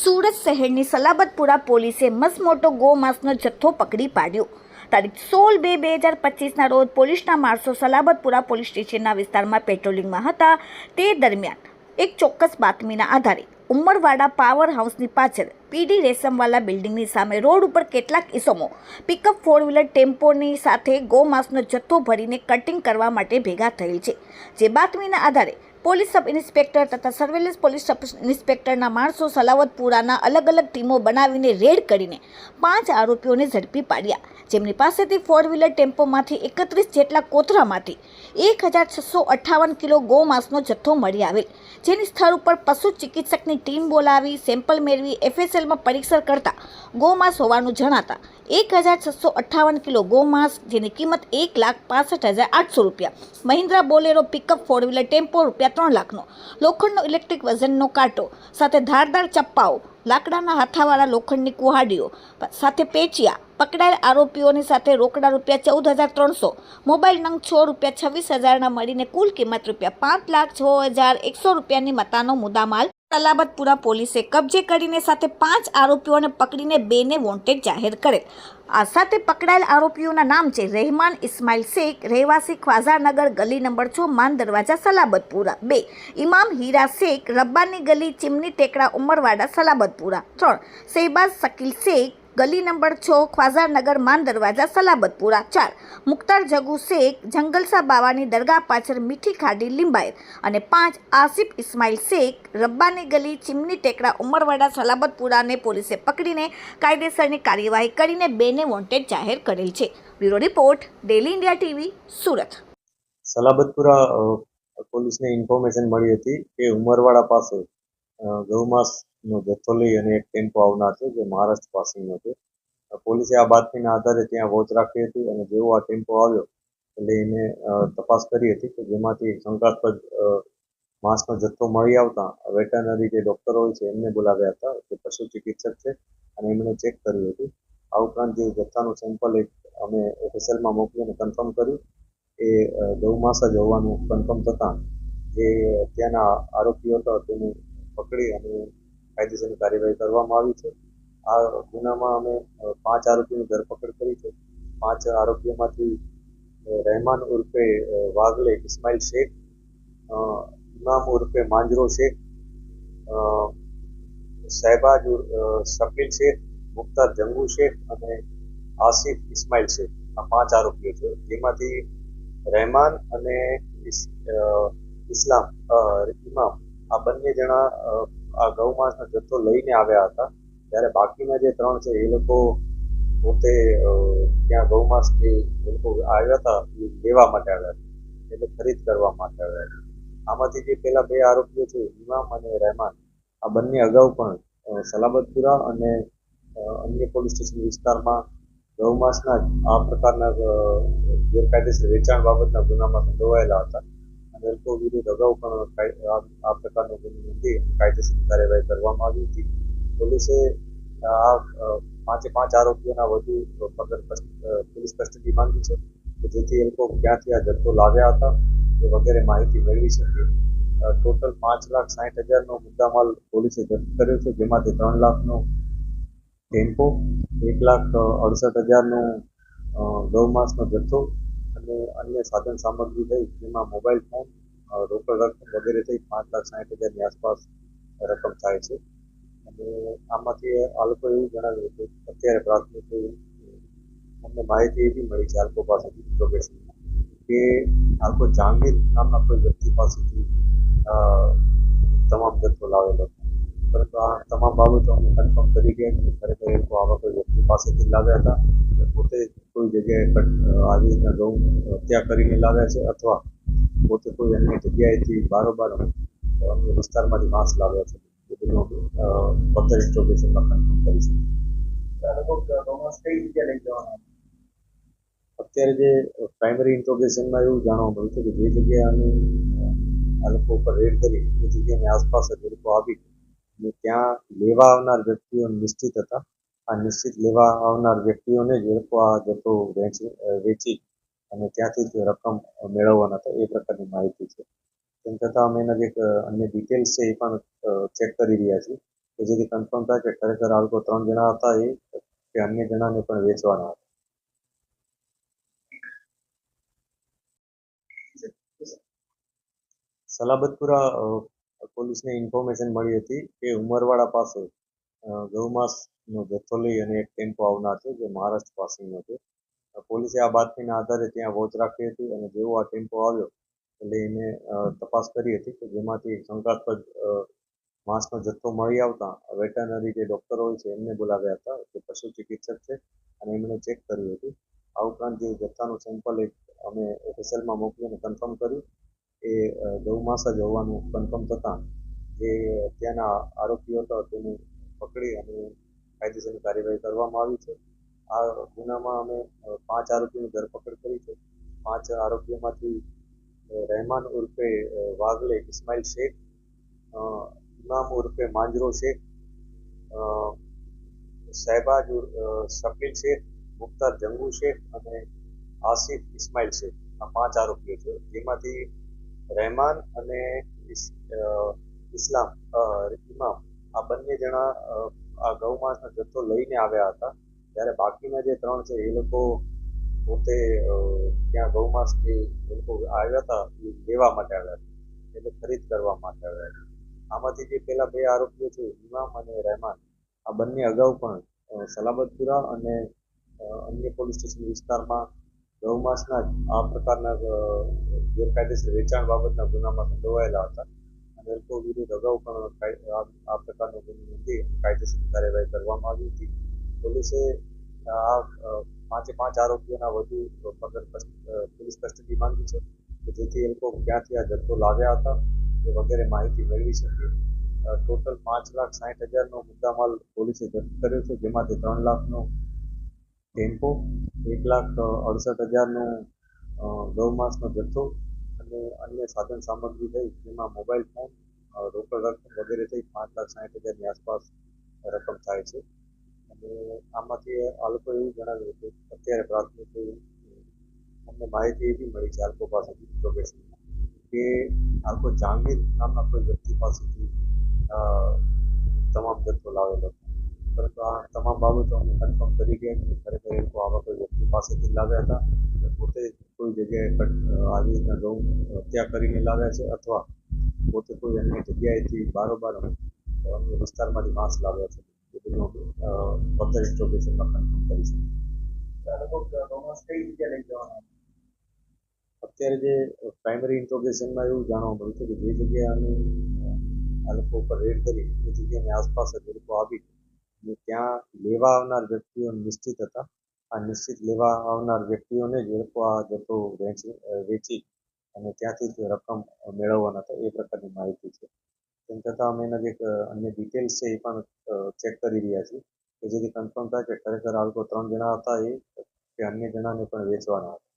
સુરત શહેરની સલાબતપુરા પોલીસે મસમોટો ગોમાંસનો જથ્થો પકડી પાડ્યો. તારીખ સોળ બે બે હજાર પચીસના રોજ પોલીસના માણસો સલાબતપુરા પોલીસ સ્ટેશનના વિસ્તારમાં પેટ્રોલિંગમાં હતા. તે દરમિયાન એક ચોક્કસ બાતમીના આધારે ઉમરવાડા પાવર હાઉસની પાછળ પીડી રેશમવાલા બિલ્ડિંગની સામે રોડ ઉપર કેટલાક ઇસમો પિકઅપ ફોર વ્હીલર ટેમ્પોની સાથે ગોમાંસનો જથ્થો ભરીને કટિંગ કરવા માટે ભેગા થયેલ છે. જે બાતમીના આધારે પોલીસ સબ ઇન્સ્પેક્ટર તથા સર્વેલન્સ પોલીસ સબ ઇન્સ્પેક્ટરના માણસો સલાવતપુરાના અલગ અલગ ટીમો બનાવીને રેડ કરીને પાંચ આરોપીઓને ઝડપી પાડ્યા. જેમની પાસેથી ફોર વ્હીલર ટેમ્પોમાંથી એકત્રીસ જેટલા કોથરામાંથી એક હજાર છસો અઠ્ઠાવન કિલો ગોમાંસનો જથ્થો મળી આવેલ, જેની સ્થળ ઉપર પશુ ચિકિત્સકની ટીમ બોલાવી સેમ્પલ મેળવી એફએસએલમાં પરીક્ષણ કરતા ગોમાંસ હોવાનું જણાતા એક હજાર છસો અઠ્ઠાવન કિલો ગોમાંસ, જેની કિંમત એક લાખ પાસઠ હજાર આઠસો રૂપિયા. Mahindra Bolero pickup four wheeler tempo રૂપિયા ત્રણ લાખનો. લોખંડનો ઇલેક્ટ્રિક વજનનો કાંટો, સાથે ધારદાર ચપ્પાઓ, લાકડાના હાથાવાળા લોખંડની કુહાડીઓ, સાથે પેચિયા, પકડાયેલ આરોપીઓની સાથે રોકડા રૂપિયા ચૌદ હજાર ત્રણસો, મોબાઈલ નંગ છ રૂપિયા છવ્વીસ હજારના મળીને કુલ કિંમત રૂપિયા પાંચ લાખ છ હજાર એકસો રૂપિયાની મતાનો મુદ્દામાલ સલાબતપુરા પોલીસે કબજે કરીને સાથે પાંચ આરોપીઓને પકડીને બેને વોન્ટેડ જાહેર કરેલ આ સાથે પકડાયેલ આરોપીઓના નામ છે રહેમાન ઇસ્માઇલ શેખ, રહેવાસી ખ્વાઝાનગર ગલી નંબર છ, માન દરવાજા, સલાબતપુરા બે. ઇમામ હીરા શેખ, રબ્બાની ગલી, ચીમની ટેકરા ઉમરવાડા, સલાબતપુરા ત્રણ. શહેબાઝ શકીલ શેખ ગલી નંબર છ ખ્વાઝાનગર માન દરવાજા સલાબતપુરા ચાર. મુખ્તાર જગુ શેખ જંગલસા બાવાની દરગાહ પાછળ મીઠી ખાડી લીંબાયર અને પાંચ આસિફ ઇસ્માઇલ શેખ રબ્બાની ગલી ચીમની ટેકરા ઉમરવાડા સલાબતપુરાને પોલીસે પકડીને કાયદેસરની કાર્યવાહી કરીને બેને વોન્ટેડ જાહેર કરેલ છે. Bureau report daily India TV Surat. Salabatpura પોલીસને ઇન્ફોર્મેશન મળી હતી કે ઉમરવાડા પાસે અ, ગૌમાંસનો જથ્થો લઈ અને એક ટેમ્પો આવનાર છે જે મહારાષ્ટ્ર પાસેનો છે. પોલીસે આ બાતમીના આધારે ત્યાં વોચ રાખી હતી અને જેવો આ ટેમ્પો આવ્યો એટલે એને તપાસ કરી હતી કે જેમાંથી શંકાસ્પદ માંસનો જથ્થો મળી આવતા વેટરનરી જે ડૉક્ટર હોય છે એમને બોલાવ્યા હતા જે પશુ ચિકિત્સક છે અને એમણે ચેક કર્યું હતું. આ ઉપરાંત જે જથ્થાનું સેમ્પલ એક અમે એફએસએલમાં મોકલીને કન્ફર્મ કર્યું. એ ગૌમાંસ જ હોવાનું કન્ફર્મ થતાં જે ત્યાંના આરોપીઓ હતા તેને પકડી અને કાયદેસરની કાર્યવાહી કરવામાં આવી છે. આ ગુનામાં અમે પાંચ આરોપીની ધરપકડ કરી છે. પાંચ આરોપીઓમાંથી રહેમાન ઉર્ફે વાઘલે ઇસ્માઇલ શેખ ઇમામ ઉર્ફે માંજરો શેખ અ, શકીલ શેખ મુખ્તાર જંગુ શેખ અને આસિફ ઇસ્માઇલ શેખ. આ પાંચ આરોપીઓ છે. જેમાંથી રહેમાન અને ઇસ્લામ ઇમામ આ બંને જણા આ ગૌમાંસનો જથ્થો લઈને આવ્યા હતા. ત્યારે બાકીના જે ત્રણ છે, એ લોકો પોતે ત્યાં ગૌમાંસ જે એ લોકો આવ્યા હતા, એ લેવા માટે આવ્યા હતા. એટલે ખરીદ કરવા માટે આવ્યા હતા. આમાંથી જે પેલા બે આરોપીઓ છે ઇમામ અને રહેમાન, આ બંને અગાઉ પણ સલામતપુરા અને અન્ય પોલીસ સ્ટેશન વિસ્તારમાં ગૌમાંસના જ આ પ્રકારના ગેરકાયદેસર વેચાણ બાબતના ગુનામાં સંડોવાયેલા હતા. અને વિરુદ્ધ અગાઉ પણ આ પ્રકારનો ગુનો નોંધી કાયદેસરની કાર્યવાહી કરવામાં આવી હતી. પોલીસે આ પાંચે પાંચ આરોપીઓના વધુ પોલીસ કસ્ટડી માંગી છે કે જેથી એ લોકો ક્યાંથી આ જથ્થો લાવ્યા હતા એ વગેરે માહિતી મેળવી શકીએ ટોટલ પાંચ લાખ સાઠ હજારનો મુદ્દામાલ પોલીસે જપ્ત કર્યો છે જેમાંથી ત્રણ લાખનો ટેમ્પો, એક લાખ અડસઠ હજારનો ગૌ માસનો જથ્થો અને અન્ય સાધન સામગ્રી થઈ, જેમાં મોબાઈલ ફોન રોકડ રકમ વગેરે થઈ, પાંચ લાખ સાઠ હજારની આસપાસ રકમ થાય છે. અને આમાંથી આ લોકો એવું જણાવ્યું કે અત્યારે પ્રાથમિક અમને માહિતી એવી મળી છે આ લોકો પાસેથી ઇન્ટ્રોગેશન કે આ લોકો જાંગીર નામના કોઈ વ્યક્તિ પાસેથી તમામ જથ્થો લાવેલો. પરંતુ આ તમામ બાબતો અમે કન્ફર્મ કરી ગયા કે ખરેખર એ લોકો આવા કોઈ વ્યક્તિ પાસેથી લાવ્યા હતા. પોતે જગ્યાએ આવી રીતના ગૌ હત્યા કરીને લાવે છે અથવા પોતે કોઈ અન્ય જગ્યાએથી બારોબાર અન્ય વિસ્તારમાંથી માંસ લાવ્યા છે. એ બધું અમે ફર્ધર કન્ફર્મ કરી શકીએ અત્યારે જે પ્રાઇમરી ઇન્ટ્રોગેશનમાં એવું જાણવા મળ્યું છે કે જે જગ્યાએ આ લોકો ઉપર રેડ કરી એ જગ્યાની આસપાસ જ લોકો આવી ત્યાં લેવા આવનાર વ્યક્તિઓ નિશ્ચિત હતા. આ નિશ્ચિત લેવા આવનાર વ્યક્તિઓને જ લોકો આ જથ્થો વેચી વેચી અને ત્યાંથી જ રકમ મેળવવાના હતા એ પ્રકારની માહિતી છે. તેમ છતાં અમે એના જે અન્ય ડિટેલ્સ છે એ પણ ચેક કરી રહ્યા છીએ કે જેથી કન્ફર્મ થાય કે ખરેખર આ લોકો ત્રણ જણા હતા એ કે અન્ય જણાને પણ વેચવાના હતા. સલાબતપુરા પોલીસને ઇન્ફોર્મેશન મળી હતી કે ઉમરવાડા પાસે ગૌમાંસનો જથ્થો લઈ અને એક ટેમ્પો આવનાર છે જે મહારાષ્ટ્ર પાસિંગનો છે. પોલીસે આ બાતમીના આધારે ત્યાં વોચ રાખી હતી અને જેવો આ ટેમ્પો આવ્યો એટલે એને તપાસ કરી હતી કે જેમાંથી શંકાસ્પદ માંસનો જથ્થો મળી આવતા વેટરનરી જે ડૉક્ટર હોય છે એમને બોલાવ્યા હતા જે પશુ ચિકિત્સક છે અને એમણે ચેક કર્યું હતું. આ ઉપરાંત જે જથ્થાનું સેમ્પલ એક અમે ઓફિસરમાં મોકલીને કન્ફર્મ કર્યું. એ ગૌમાસ જ હોવાનું કન્ફર્મ થતાં જે ત્યાંના આરોપીઓ હતા તેને પકડી અને કાયદેસરની કાર્યવાહી કરવામાં આવી છે. આ ગુનામાં અમે પાંચ આરોપીની ધરપકડ કરી છે. પાંચ આરોપીઓમાંથી રહેમાન ઉર્ફે વાઘલે ઇસ્માઇલ શેખ ઇમામ ઉર્ફે માંજરો શેખ અ, શહેબાજ શકીલ શેખ મુખ્તાર જંગુ શેખ અને આસિફ ઇસ્માઇલ શેખ. આ પાંચ આરોપીઓ છે. જેમાંથી રહેમાન અને ઇસ- ઇસ્લામ ઇમામ આ બંને જણા આ ગૌમાંસનો જથ્થો લઈને આવ્યા હતા. ત્યારે બાકીના જે ત્રણ છે, એ લોકો પોતે ત્યાં ગૌમાંસ જે એ લોકો આવ્યા હતા, એ લેવા માટે આવ્યા હતા. એટલે ખરીદ કરવા માટે આવ્યા હતા. આમાંથી જે પેલા બે આરોપીઓ છે ઇમામ અને રહેમાન, આ બંને અગાઉ પણ સલાબતપુરા અને અન્ય પોલીસ સ્ટેશન વિસ્તારમાં ગૌમાંસના આ પ્રકારના ગેરકાયદેસર વેચાણ બાબતના ગુનામાં સંડોવાયેલા હતા. અને વિરુદ્ધ અગાઉ પણ આ પ્રકારનો ગુનો નોંધી કાયદેસરની કાર્યવાહી કરવામાં આવી હતી. પોલીસે આ પાંચે પાંચ આરોપીઓના વધુ પોલીસ કસ્ટડી માંગી છે કે જેથી એ લોકો ક્યાંથી આ જથ્થો લાવ્યા હતા એ વગેરે માહિતી મેળવી શકે. ટોટલ પાંચ લાખ સાઠ હજારનો મુદ્દામાલ પોલીસે જપ્ત કર્યો છે, જેમાંથી ત્રણ લાખનો ટેમ્પો, એક લાખ અડસઠ હજારનું ગૌમાંસનો જથ્થો અને અન્ય સાધન સામગ્રી થઈ, જેમાં મોબાઈલ ફોન રોકડ રકમ વગેરે થઈ, પાંચ લાખ સાઠ હજારની આસપાસ રકમ થાય છે અને આમાંથી આ લોકો એવું જણાવ્યું કે અત્યારે પ્રાથમિક અમને માહિતી એવી મળી છે આ લોકો પાસેથી પ્રોફેશનમાં કે આ લોકો જહાંગીર નામના કોઈ વ્યક્તિ પાસેથી તમામ જથ્થો લાવેલો હતો. પરંતુ આ તમામ બાબતો અમે કન્ફર્મ કરી ગયા કે ખરેખર એ લોકો આવા કોઈ વ્યક્તિ પાસેથી લાવ્યા હતા અને પોતે કોઈ જગ્યાએ કટ- આવી રીતના ગૌ હત્યા કરીને લાવ્યા છે અથવા પોતે કોઈ અન્ય જગ્યાએથી બારોબાર અન્ય વિસ્તારમાંથી માંસ લાવ્યા છે એ બધું અમે ફર્ધર ઇન્સ્ટોગેશનમાં કન્ફર્મ કરી શકીએ અત્યારે જે પ્રાઇમરી ઇન્ટ્રોગેશનમાં એવું જાણવા મળ્યું છે કે જે જગ્યાએ અમે અ, આ લોકો ઉપર રેડ કરી એ જગ્યાની આસપાસ જ એ લોકો આવી અને ત્યાં લેવા આવનાર વ્યક્તિઓ નિશ્ચિત હતા. આ નિશ્ચિત લેવા આવનાર વ્યક્તિઓને જ એ લોકો આ જથ્થો વેચી વેચી અને ત્યાંથી જ રકમ મેળવવાના હતા. એ પ્રકારની માહિતી છે. તેમ છતાં અમે એના જે અન્ય ડિટેલ્સ છે એ પણ ચેક કરી રહ્યા છીએ. કે જેથી કન્ફર્મ થાય કે ખરેખર આ લોકો ત્રણ જણા હતા એ કે અન્ય જણાને પણ વેચવાના હતા.